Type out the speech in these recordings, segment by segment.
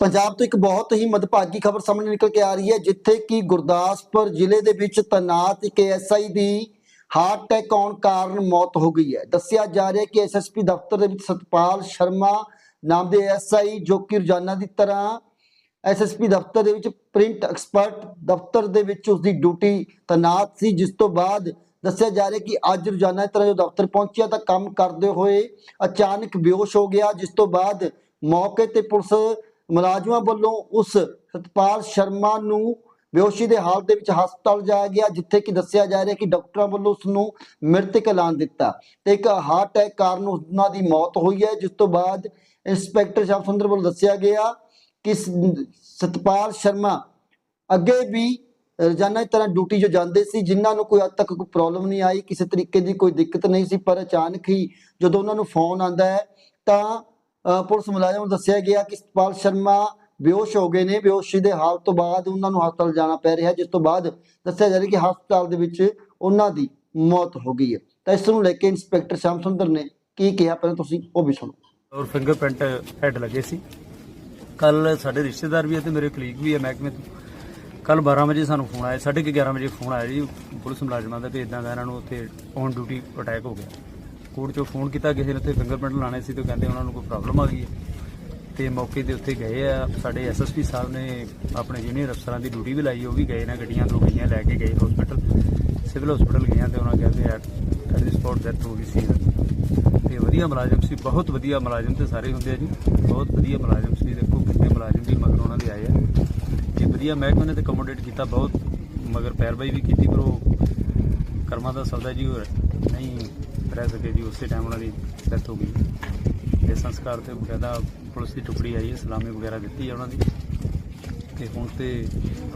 ਪੰਜਾਬ ਤੋਂ ਇੱਕ ਬਹੁਤ ਹੀ ਮਦਭਾਗੀ ਖਬਰ ਸਾਹਮਣੇ ਨਿਕਲ ਕੇ ਆ ਰਹੀ ਹੈ, ਜਿੱਥੇ ਕਿ ਗੁਰਦਾਸਪੁਰ ਜ਼ਿਲ੍ਹੇ ਦੇ ਵਿੱਚ ਤੈਨਾਤ ਇੱਕ ਐਸਆਈ ਦੀ ਹਾਰਟ ਅਟੈਕ ਆਉਣ ਕਾਰਨ ਮੌਤ ਹੋ ਗਈ ਹੈ। ਦੱਸਿਆ ਜਾ ਰਿਹਾ ਹੈ ਕਿ ਐਸਐਸਪੀ ਦਫ਼ਤਰ ਦੇ ਵਿੱਚ ਸਤਪਾਲ ਸ਼ਰਮਾ ਨਾਮ ਦੇ ਐਸਆਈ ਜੋ ਕਿ ਰੋਜ਼ਾਨਾ ਦੀ ਤਰ੍ਹਾਂ ਐਸਐਸਪੀ ਦਫ਼ਤਰ ਦੇ ਵਿੱਚ ਪ੍ਰਿੰਟ ਐਕਸਪਰਟ ਦਫ਼ਤਰ ਦੇ ਵਿੱਚ ਉਸ ਦੀ ਡਿਊਟੀ ਤੈਨਾਤ ਸੀ, ਜਿਸ ਤੋਂ ਬਾਅਦ ਦੱਸਿਆ ਜਾ ਰਿਹਾ ਕਿ ਅੱਜ ਰੋਜ਼ਾਨਾ ਦੀ ਤਰ੍ਹਾਂ ਜੋ ਦਫ਼ਤਰ ਪਹੁੰਚਿਆ ਤਾਂ ਕੰਮ ਕਰਦੇ ਹੋਏ ਅਚਾਨਕ ਬੇਹੋਸ਼ ਹੋ ਗਿਆ, ਜਿਸ ਤੋਂ ਬਾਅਦ ਮੌਕੇ ਤੇ ਪੁਲਿਸ ਮੁਲਾਜ਼ਮਾਂ ਵੱਲੋਂ ਉਸ ਸਤਪਾਲ ਸ਼ਰਮਾ ਨੂੰ ਬੇਹੋਸ਼ੀ ਦੇ ਹਾਲਤ ਦੇ ਵਿੱਚ ਹਸਪਤਾਲ ਜਾਇਆ ਗਿਆ, ਜਿੱਥੇ ਕਿ ਦੱਸਿਆ ਜਾ ਰਿਹਾ ਕਿ ਡਾਕਟਰਾਂ ਵੱਲੋਂ ਉਸ ਨੂੰ ਮ੍ਰਿਤਕ ਐਲਾਨ ਦਿੱਤਾ ਤੇ ਇੱਕ ਹਾਰਟ ਅਟੈਕ ਕਾਰਨ ਉਹਨਾਂ ਦੀ ਮੌਤ ਹੋਈ ਹੈ, ਜਿਸ ਤੋਂ ਬਾਅਦ ਇੰਸਪੈਕਟਰ ਸ਼ਾਮ ਵੱਲੋਂ ਦੱਸਿਆ ਗਿਆ ਕਿ ਸਤਪਾਲ ਸ਼ਰਮਾ ਅੱਗੇ ਵੀ ਰੋਜ਼ਾਨਾ ਤਰ੍ਹਾਂ ਡਿਊਟੀ ਜੋ ਜਾਂਦੇ ਸੀ, ਜਿਨ੍ਹਾਂ ਨੂੰ ਕੋਈ ਹੱਦ ਤੱਕ ਕੋਈ ਪ੍ਰੋਬਲਮ ਨਹੀਂ ਆਈ, ਕਿਸੇ ਤਰੀਕੇ ਦੀ ਕੋਈ ਦਿੱਕਤ ਨਹੀਂ ਸੀ, ਪਰ ਅਚਾਨਕ ਹੀ ਜਦੋਂ ਉਹਨਾਂ ਨੂੰ ਫੋਨ ਆਂਦਾ ਹੈ ਤਾਂ ਪੁਲਿਸ ਮੁਲਾਜ਼ਮ ਨੂੰ ਦੱਸਿਆ ਗਿਆ ਕਿ ਸਤਪਾਲ ਸ਼ਰਮਾ ਬੇਹੋਸ਼ ਹੋ ਗਏ ਨੇ। ਬੇਹੋਸ਼ੀ ਦੇ ਹਾਲਤ ਤੋਂ ਬਾਅਦ ਉਹਨਾਂ ਨੂੰ ਹਸਪਤਾਲ ਜਾਣਾ ਪੈ ਰਿਹਾ ਜਿਸ ਤੋਂ ਬਾਅਦ ਦੱਸਿਆ ਜਾ ਰਿਹਾ ਕਿ ਹਸਪਤਾਲ ਦੇ ਵਿੱਚ ਉਹਨਾਂ ਦੀ ਮੌਤ ਹੋ ਗਈ ਹੈ। ਤਾਂ ਇਸ ਨੂੰ ਲੈ ਕੇ ਇੰਸਪੈਕਟਰ ਸ਼ਾਮ ਸੁੰਦਰ ਨੇ ਕੀ ਕਿਹਾ? ਪਹਿਲਾਂ ਤੁਸੀਂ ਉਹ ਵੀ ਸੁਣੋ। ਔਰ ਫਿੰਗਰਪ੍ਰਿੰਟ ਹੈਡ ਲੱਗੇ ਸੀ। ਕੱਲ ਸਾਡੇ ਰਿਸ਼ਤੇਦਾਰ ਵੀ ਹੈ ਤੇ ਮੇਰੇ ਕਲੀਗ ਵੀ ਹੈ ਮਹਿਕਮੇ ਤੋਂ। ਕੱਲ 12 ਵਜੇ ਸਾਨੂੰ ਫੋਨ ਆਇਆ 11:30 ਵਜੇ ਫੋਨ ਆਇਆ ਜੀ ਪੁਲਿਸ ਮੁਲਾਜ਼ਮਾਂ ਦਾ ਕਿ ਇਦਾਂ ਦਾ ਇਹਨਾਂ ਨੂੰ ਉੱਥੇ ਔਨ ਡਿਊਟੀ ਅਟੈਕ ਹੋ ਗਿਆ। ਕੋਰਟ ਚੋਂ ਫੋਨ ਕੀਤਾ, ਕਿਸੇ ਨੇ ਉੱਥੇ ਫਿੰਗਰਪ੍ਰਿੰਟ ਲਾਣੇ ਸੀ ਤੇ ਕਹਿੰਦੇ ਉਹਨਾਂ ਨੂੰ ਕੋਈ ਪ੍ਰੋਬਲਮ ਆ ਗਈ ਹੈ। ਤੇ ਮੌਕੇ ਤੇ ਉੱਥੇ ਗਏ ਆ, ਸਾਡੇ ਐਸਐਸਪੀ ਸਾਹਿਬ ਨੇ ਆਪਣੇ ਜੂਨੀਅਰ ਅਫਸਰਾਂ ਦੀ ਡਿਊਟੀ ਵੀ ਲਾਈ, ਉਹ ਵੀ ਗਏ ਨੇ, ਗੱਡੀਆਂ ਦੋ ਗੱਡੀਆਂ ਲੈ ਕੇ ਗਏ ਹਸਪੀਟਲ ਸਿਵਲ ਹਸਪੀਟਲ ਗਏ ਤੇ ਉਹਨਾਂ ਕਹਿੰਦੇ at at the spot death ਹੋ ਗਈ ਸੀ ਤੇ ਵਧੀਆ ਮੁਲਾਜ਼ਮ ਸੀ, ਬਹੁਤ ਵਧੀਆ ਮੁਲਾਜ਼ਮ ਤੇ ਸਾਰੇ ਹੁੰਦੇ ਆ ਜੀ, ਬਹੁਤ ਵਧੀਆ ਮੁਲਾਜ਼ਮ ਸੀ, ਦੇਖੋ ਕਿੰਨੇ ਮੁਲਾਜ਼ਮ ਵੀ ਮਗਰ ਉਹਨਾਂ ਦੇ ਆਏ ਆ। ਤੇ ਵਧੀਆ ਮਹਿਕਮੇ ਨੇ ਤੇ ਕਮੋਡੇਟ ਕੀਤਾ ਬਹੁਤ, ਮਗਰ ਪੈਰਵਾਈ ਵੀ ਕੀਤੀ, ਪਰ ਉਹ ਕਰਮਾਂ ਦਾ ਸੌਦਾ ਜੀ ਹੋਰ ਨਹੀਂ। ਰਹਿ ਸਕੇ ਜੀ, ਉਸੇ ਟਾਈਮ ਉਹਨਾਂ ਦੀ ਡੈਥ ਹੋ ਗਈ। ਤੇ ਸੰਸਕਾਰ ਤੇ ਬਕਾਇਦਾ ਪੁਲਿਸ ਦੀ ਟੁਕੜੀ ਆਈ ਹੈ, ਸਲਾਮੀ ਵਗੈਰਾ ਦਿੱਤੀ ਹੈ ਉਹਨਾਂ ਦੀ। ਤੇ ਹੁਣ ਤੇ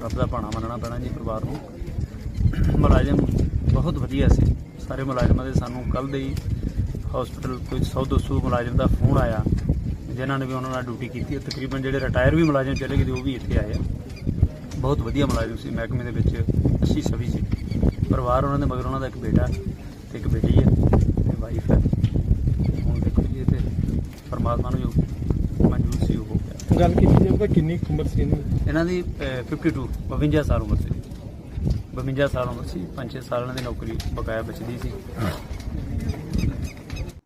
ਰੱਬ ਦਾ ਭਾਣਾ ਮੰਨਣਾ ਪੈਣਾ ਜੀ ਪਰਿਵਾਰ ਨੂੰ। ਮੁਲਾਜ਼ਮ ਬਹੁਤ ਵਧੀਆ ਸੀ। ਸਾਰੇ ਮੁਲਾਜ਼ਮਾਂ ਦੇ ਸਾਨੂੰ ਕੱਲ ਦੇ ਹੀ ਹਸਪੀਟਲ ਕੋਈ 100 200 ਮੁਲਾਜ਼ਮ ਦਾ ਫੋਨ ਆਇਆ, ਜਿਨ੍ਹਾਂ ਨੇ ਵੀ ਉਹਨਾਂ ਨਾਲ ਡਿਊਟੀ ਕੀਤੀ ਹੈ। ਤਕਰੀਬਨ ਜਿਹੜੇ ਰਿਟਾਇਰ ਵੀ ਮੁਲਾਜ਼ਮ ਚਲੇ ਗਏ, ਤੇ ਉਹ ਵੀ ਇੱਥੇ ਆਏ ਆ। ਬਹੁਤ ਵਧੀਆ ਮੁਲਾਜ਼ਮ ਸੀ, ਮਹਿਕਮੇ ਦੇ ਵਿੱਚ ਅੱਛੀ ਛਵੀ ਸੀ। ਪਰਿਵਾਰ ਉਹਨਾਂ ਦੇ ਮਗਰ ਉਹਨਾਂ ਦਾ ਇੱਕ ਬੇਟਾ ਤੇ ਇੱਕ ਬੇਟੀ ਹੈ ਤੇ ਵਾਈਫ ਹੈ ਹੁਣ ਦੇਖੋ ਜੀ ਇਹ ਤੇ ਪਰਮਾਤਮਾ ਨੂੰ ਜੋ ਮਨਜ਼ੂਰ ਸੀ ਉਹ। ਹੋ ਗਿਆ ਗੱਲ ਕੀਤੀ ਜਾਵੇ ਤਾਂ ਕਿੰਨੀ ਕੁ ਉਮਰ ਸੀ ਇਹਨਾਂ ਦੀ ਇਹਨਾਂ ਦੀ ਅਹ, 52 52 ਸਾਲ ਉਮਰ ਸੀ। 52 ਸਾਲ ਉਮਰ ਸੀ 5-6 ਸਾਲ ਇਹਨਾਂ ਦੀ ਨੌਕਰੀ ਬਕਾਇਆ ਬਚਦੀ ਸੀ।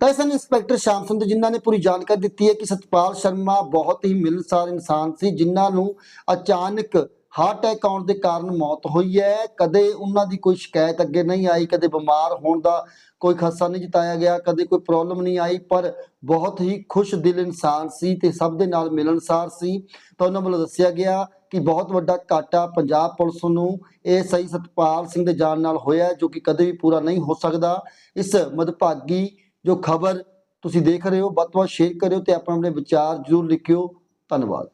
ਤਾਂ ਇਸ ਨੂੰ ਇੰਸਪੈਕਟਰ ਸ਼ਾਮ ਸੁੰਦਰ ਜਿਨ੍ਹਾਂ ਨੇ ਪੂਰੀ ਜਾਣਕਾਰੀ ਦਿੱਤੀ ਹੈ ਕਿ ਸਤਪਾਲ ਸ਼ਰਮਾ ਬਹੁਤ ਹੀ ਮਿਲਨਸਾਰ ਇਨਸਾਨ ਸੀ ਜਿਨ੍ਹਾਂ ਨੂੰ ਅਚਾਨਕ ਹਾਰਟ ਅਟੈਕ ਆਉਣ ਦੇ ਕਾਰਨ ਮੌਤ ਹੋਈ ਹੈ। ਕਦੇ ਉਹਨਾਂ ਦੀ ਕੋਈ ਸ਼ਿਕਾਇਤ ਅੱਗੇ ਨਹੀਂ ਆਈ, ਕਦੇ ਬਿਮਾਰ ਹੋਣ ਦਾ ਕੋਈ ਖਦਸ਼ਾ ਨਹੀਂ ਜਤਾਇਆ ਗਿਆ, ਕਦੇ ਕੋਈ ਪ੍ਰੋਬਲਮ ਨਹੀਂ ਆਈ, ਪਰ ਬਹੁਤ ਹੀ ਖੁਸ਼ ਦਿਲ ਇਨਸਾਨ ਸੀ ਤੇ ਸਭ ਦੇ ਨਾਲ ਮਿਲਣਸਾਰ ਸੀ। ਤਾਂ ਉਹਨਾਂ ਵੱਲੋਂ ਦੱਸਿਆ ਗਿਆ ਕਿ ਬਹੁਤ ਵੱਡਾ ਘਾਟਾ ਪੰਜਾਬ ਪੁਲਿਸ ਨੂੰ ਇਹ ਸਹੀ ਸਤਪਾਲ ਸਿੰਘ ਦੇ ਜਾਣ ਨਾਲ ਹੋਇਆ ਜੋ ਕਿ ਕਦੇ ਵੀ ਪੂਰਾ ਨਹੀਂ ਹੋ ਸਕਦਾ। ਇਸ ਮਦਭਾਗੀ ਜੋ ਖਬਰ ਤੁਸੀਂ ਦੇਖ ਰਹੇ ਹੋ, ਵੱਧ ਤੋਂ ਵੱਧ ਸ਼ੇਅਰ ਕਰਿਓ ਤੇ ਆਪਣੇ ਆਪਣੇ ਵਿਚਾਰ ਜ਼ਰੂਰ ਲਿਖਿਓ। ਧੰਨਵਾਦ।